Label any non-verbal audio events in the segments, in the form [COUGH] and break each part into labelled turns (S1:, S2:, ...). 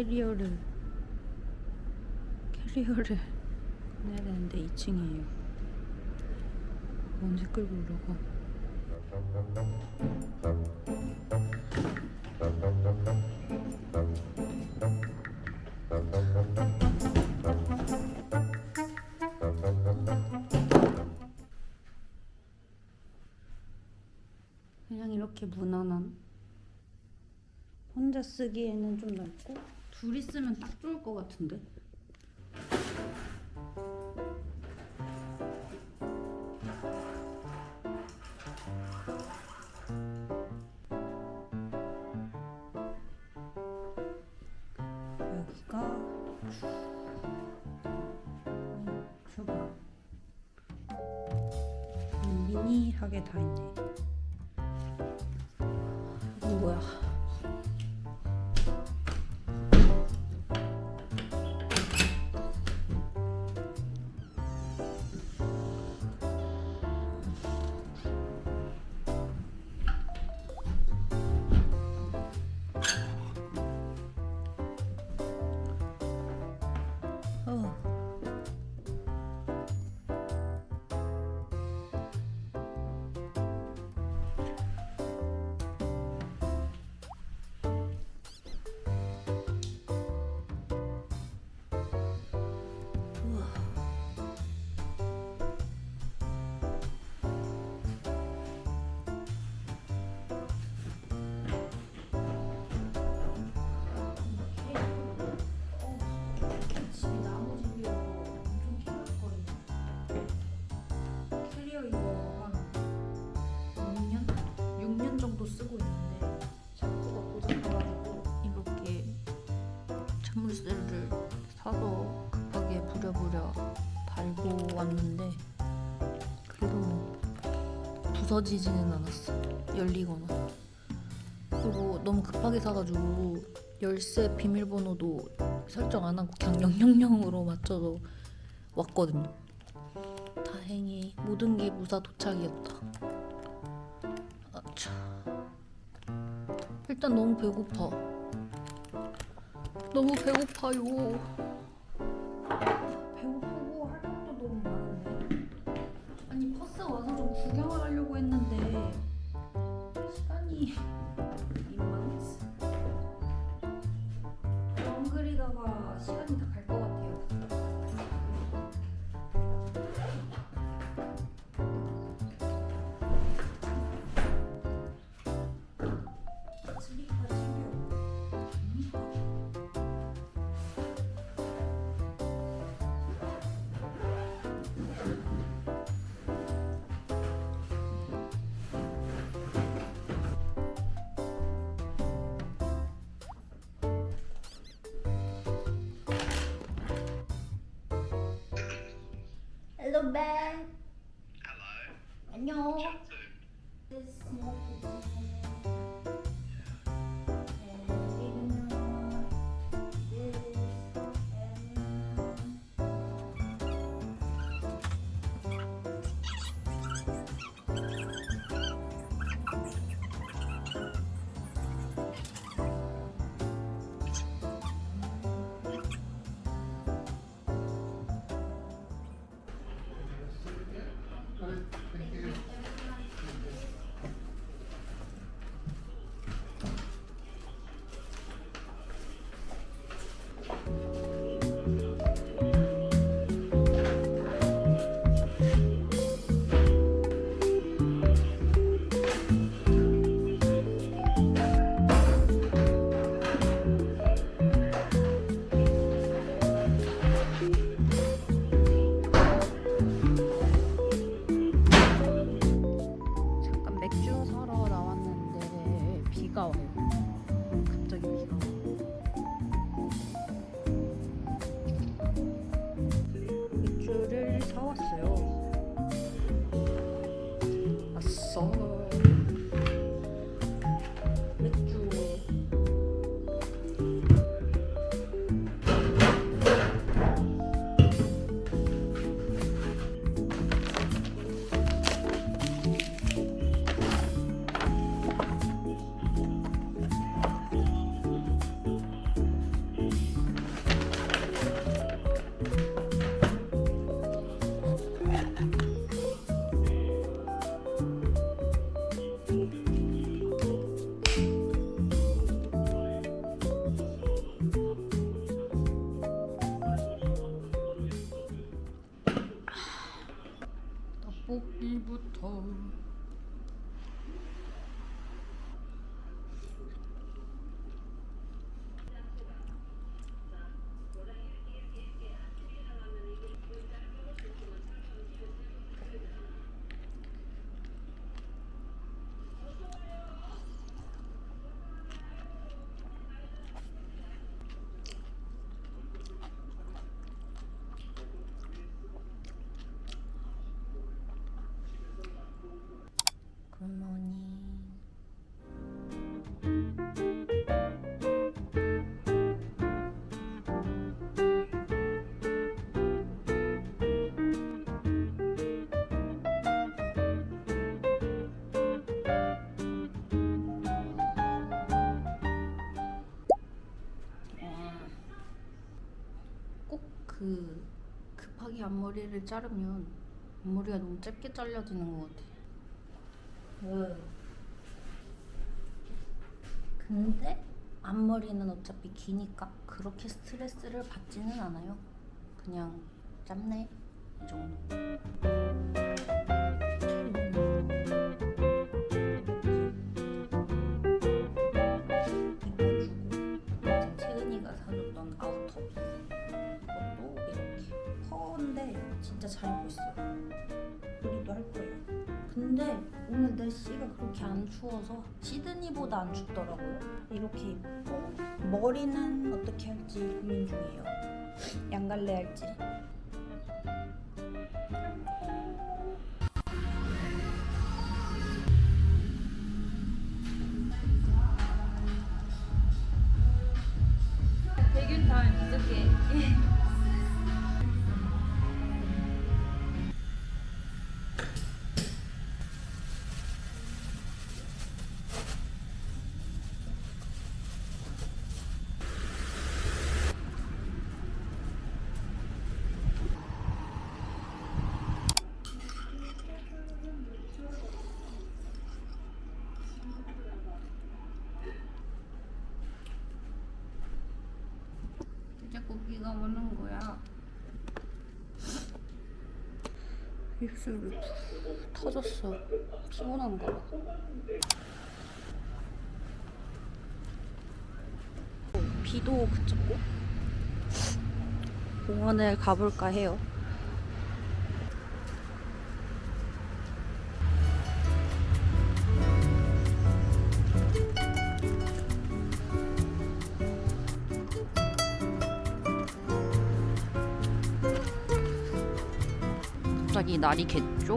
S1: 캐리어를 캐리어를 내야 되는데 2층이에요. 언제 끌고 오려고? 그냥 이렇게 무난한 혼자 쓰기에는 좀 넓고 둘이 쓰면 딱 좋을 것 같은데. 여기가 음, 주방 음, 미니하게 다 있네. 이건 뭐야 부서지지는 않았어 열리거나 그리고 너무 급하게 사가지고 열쇠 비밀번호도 설정 안 하고 그냥 000으로 맞춰서 왔거든요. 다행히 모든 게 무사 도착이었다. 아차. 일단 너무 배고파. 너무 배고파요. 하려고 했는데 시간이 민망했어. 엉그리다가 시간이 다갈것 선배. Hello. 안녕. 떡볶이부터 머리를 자르면 앞머리가 너무 짧게 잘려지는 것 같아. 근데 앞머리는 어차피 기니까 그렇게 스트레스를 받지는 않아요. 그냥 짧네 이 정도. 잘 입고 있어요. 우리도 할 거예요. 근데 오늘 날씨가 그렇게 안 추워서 시드니보다 안 춥더라고요. 이렇게 입고 머리는 어떻게 할지 고민 중이에요. 양갈래 할지.
S2: 백윤 다음에
S1: 비가 오는 거야. 입술이 푹 터졌어. 피곤한가 봐. 비도 그쳤고 공원을 가볼까 해요. 날이 겠죠?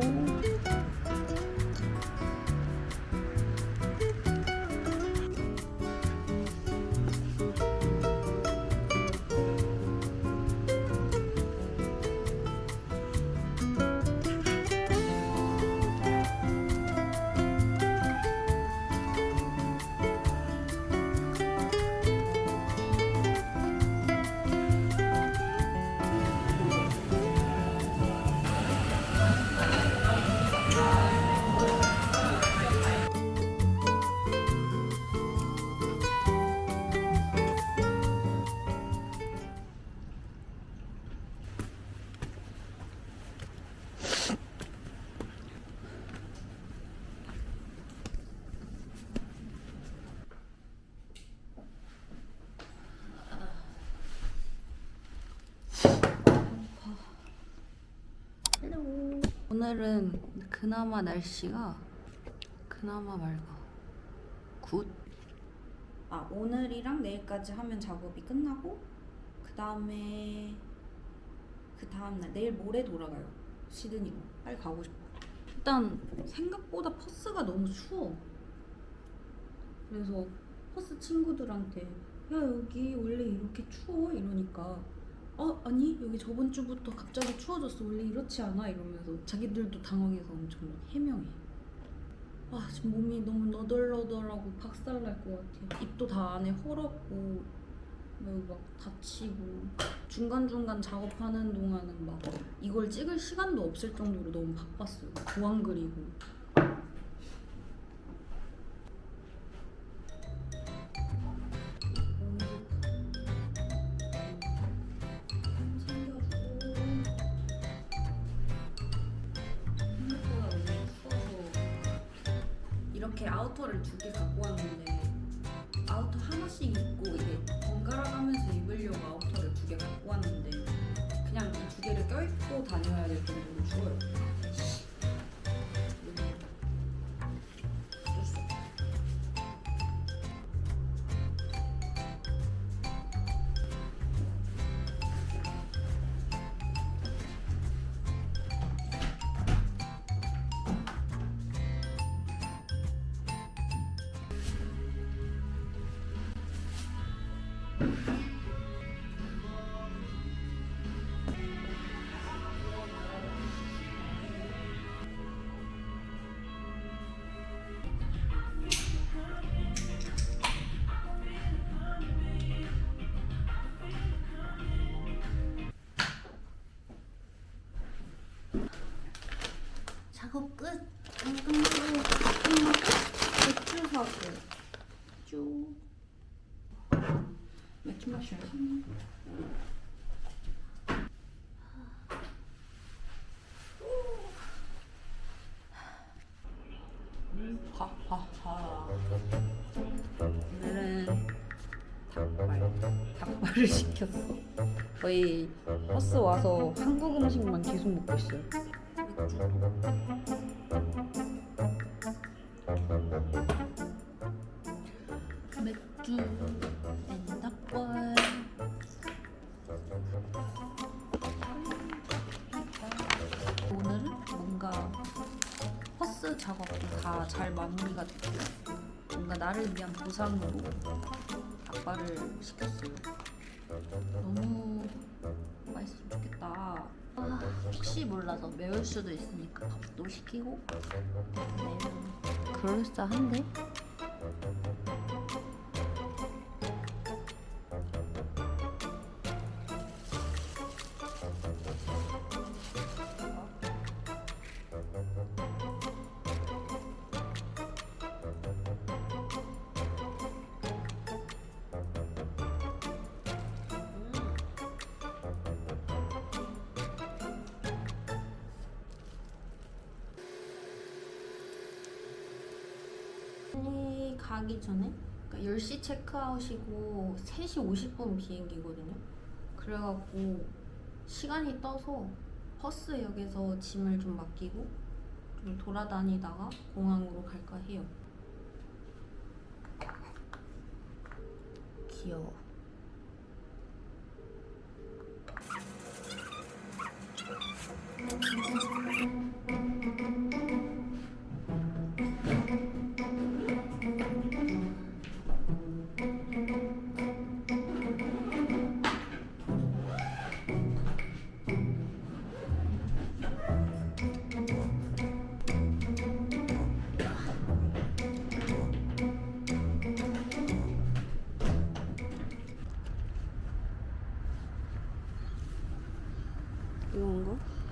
S1: 오늘은 그나마 날씨가 그나마 맑아. 굿. 아 오늘이랑 내일까지 하면 작업이 끝나고 그 다음에 그 다음 날 내일 모레 돌아가요. 시드니로 빨리 가고 싶어. 일단 생각보다 퍼스가 너무 추워. 그래서 퍼스 친구들한테 야 여기 원래 이렇게 추워 이러니까 어 아니 여기 저번 주부터 갑자기 추워졌어. 원래 이렇지 않아? 이러면서 자기들도 당황해서 엄청 해명해. 아 지금 몸이 너무 너덜너덜하고 박살날 것 같아 입도 다 안에 헐었고 막 다치고 중간중간 작업하는 동안은 막 이걸 찍을 시간도 없을 정도로 너무 바빴어요. 도안 그리고 작업 끝. 끝나고 맥주. 맥주 마셔야지. 닭발을 시켰어. 거의 버스 와서 한국 음식만 계속 먹고 있어요. 맥주 앤 닭발. 오늘은 뭔가 버스 작업도 다 잘 마무리가 됐고 뭔가 나를 위한 보상으로 닭발을 시켰어요. 너무 맛있으면 좋겠다. 아, 혹시 몰라서 매울 수도 있으니까 밥도 시키고 매운 그럴싸한데? 가기 전에 그러니까 10시 체크아웃이고 3시 50분 비행기거든요. 그래갖고 시간이 떠서 버스역에서 짐을 좀 맡기고 좀 돌아다니다가 공항으로 갈까 해요. 귀여워. 이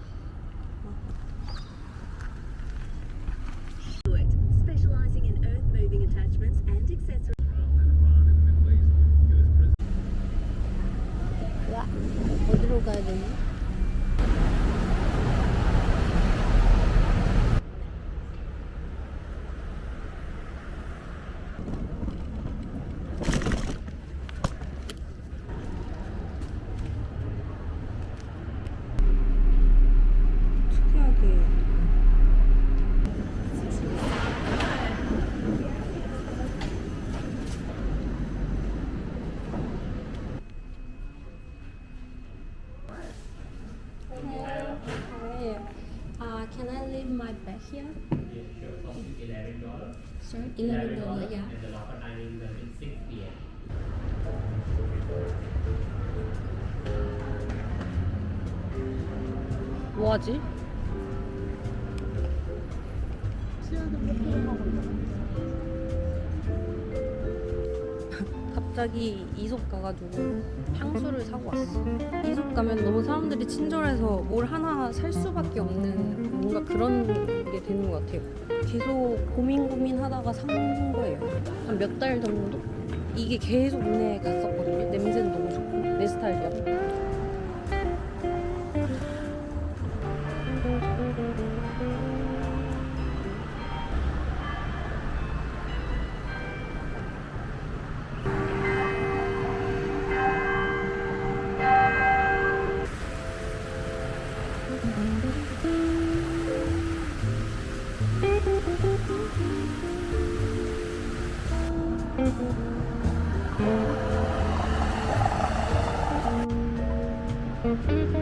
S1: 뭐하지? [LAUGHS] 갑자기 이솝 가가지고 향수를 사고 왔어. 이솝 가면 너무 사람들이 친절해서 뭘 하나 살 수밖에 없는 뭔가 그런 게 되는 것 같아요. 계속 고민 고민 하다가 산 거예요. 한 몇 달 정도? 이게 계속 눈에 갔었거든요. 냄새는 너무 좋고 내 스타일이야. Thank you.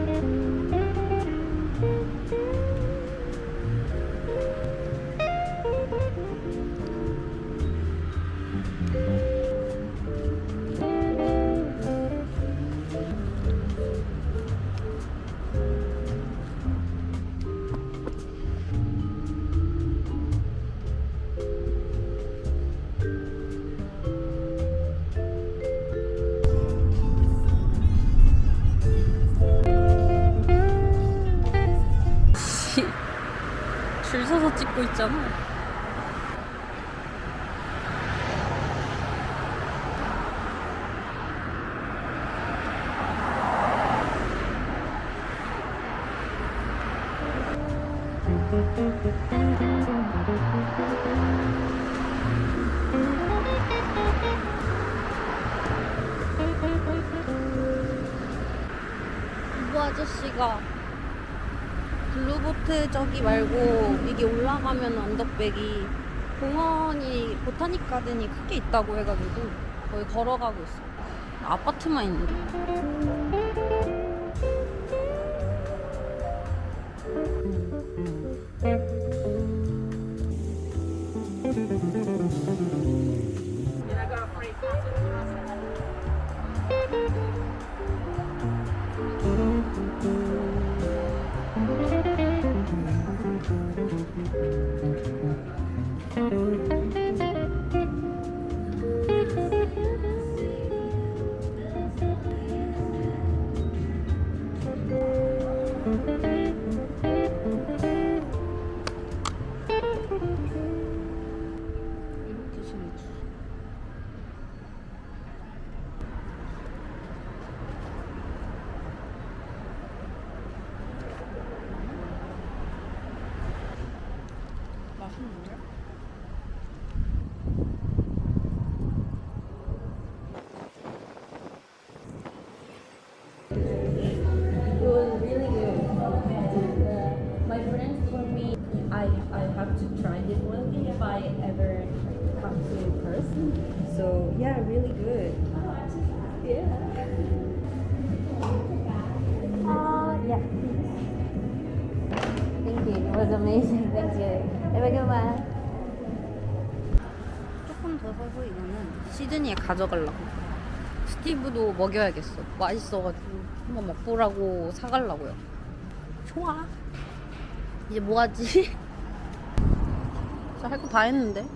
S1: 줄 서서 찍고 있잖아. 저기 말고 이게 올라가면 언덕백이 공원이 보타닉 가든이 크게 있다고 해가지고 거기 걸어가고 있어. 아파트만 있는데. 이 was amazing. Thank you. Have a good one. 조금 더 서서 이거는 시드니에 가져가려고. 스티브도 먹여야겠어. 맛있어가지고 한번 맛보라고 사가려고요. 좋아. 이제 뭐 하지? [LAUGHS] 진짜 할거 다 했는데.